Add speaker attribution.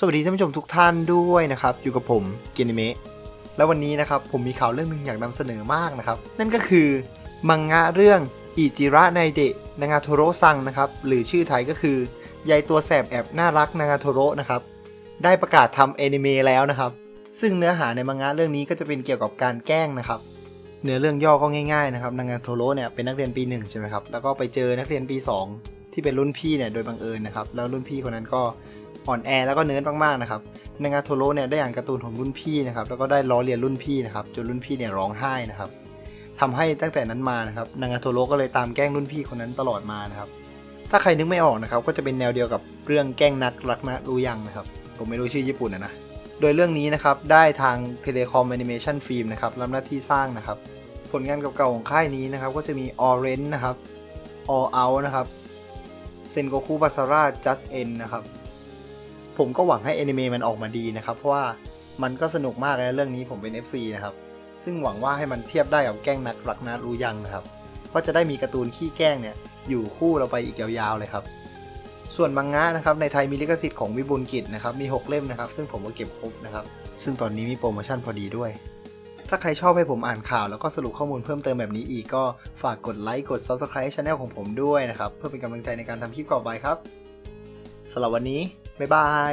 Speaker 1: สวัสดีท่านผู้ชมทุกท่านด้วยนะครับ อยู่กับผมเกนิเมะแล้ววันนี้นะครับผมมีข่าวเรื่องหนึ่งอยากนำเสนอมากนะครับ นั่นก็คือมังงะเรื่องอิจิระไนเดะนางาโทโรซังนะครับหรือชื่อไทยก็คือยายตัวแสบแอบน่ารักนางาโทโรนะครับได้ประกาศทำแอนิเมะแล้วนะครับ ซึ่งเนื้อหาในมังงะเรื่องนี้ก็จะเป็นเกี่ยวกับการแกล้งนะครับเนื้อเรื่องย่อก็ง่ายๆนะครับนางาโทโรเนี่ยเป็นนักเรียนปีหนึ่งใช่ไหมครับแล้วก็ไปเจอนักเรียนปีสองที่เป็นรุ่นพี่เนี่ยโดยบังเอิญนะครับแล้วรุ่นพี่คนนั้นก็ อ่อนแอแล้วก็เนิร์ดมากๆนะครับนางาโทโร่เนี่ยได้อ่านการ์ตูนของรุ่นพี่นะครับแล้วก็ได้ล้อเลียนรุ่นพี่นะครับจนรุ่นพี่เนี่ยร้องไห้นะครับทำให้ตั้งแต่นั้นมานะครับนางาโทโร่ก็เลยตามแกล้งรุ่นพี่คนนั้นตลอดมานะครับถ้าใครนึกไม่ออกนะครับก็จะเป็นแนวเดียวกับเรื่องแกล้งนักรักนะรู้ยังนะครับผมไม่รู้ชื่อญี่ปุ่นนะนะโดยเรื่องนี้นะครับได้ทาง Telecom Animation Film นะครับรับหน้าที่สร้างนะครับผลงานเก่าๆของค่ายนี้นะครับก็จะมี Orange นะครับ All Out นะครับ Sengoku Basara Just End นะครับ ผมก็หวังให้แอนิเมะมันออกมาดีนะครับ เพราะว่ามันก็สนุกมากเลยนะเรื่องนี้ผมเป็น FC นะครับ ซึ่งหวังว่าให้มันเทียบได้กับแกล้งนักรักนะรู้ยังนะครับ ก็จะได้มีการ์ตูนขี้แกล้งเนี่ยอยู่คู่เราไปอีกยาวๆเลยครับ ส่วนมังงะนะครับในไทยมีลิขสิทธิ์ของวิบูลกิจนะครับมี 6 เล่มนะครับ ซึ่งผมก็เก็บครบนะครับ ซึ่งตอนนี้มีโปรโมชั่นพอดีด้วย ถ้าใครชอบให้ผมอ่านข่าวแล้วก็สรุปข้อมูลเพิ่มเติมแบบนี้อีกก็ฝากกดไลค์กด Subscribe ช่องของผมด้วยนะครับเพื่อเป็นกำลังใจในการทำคลิปต่อไปครับสำหรับวันนี้ บ๊ายบาย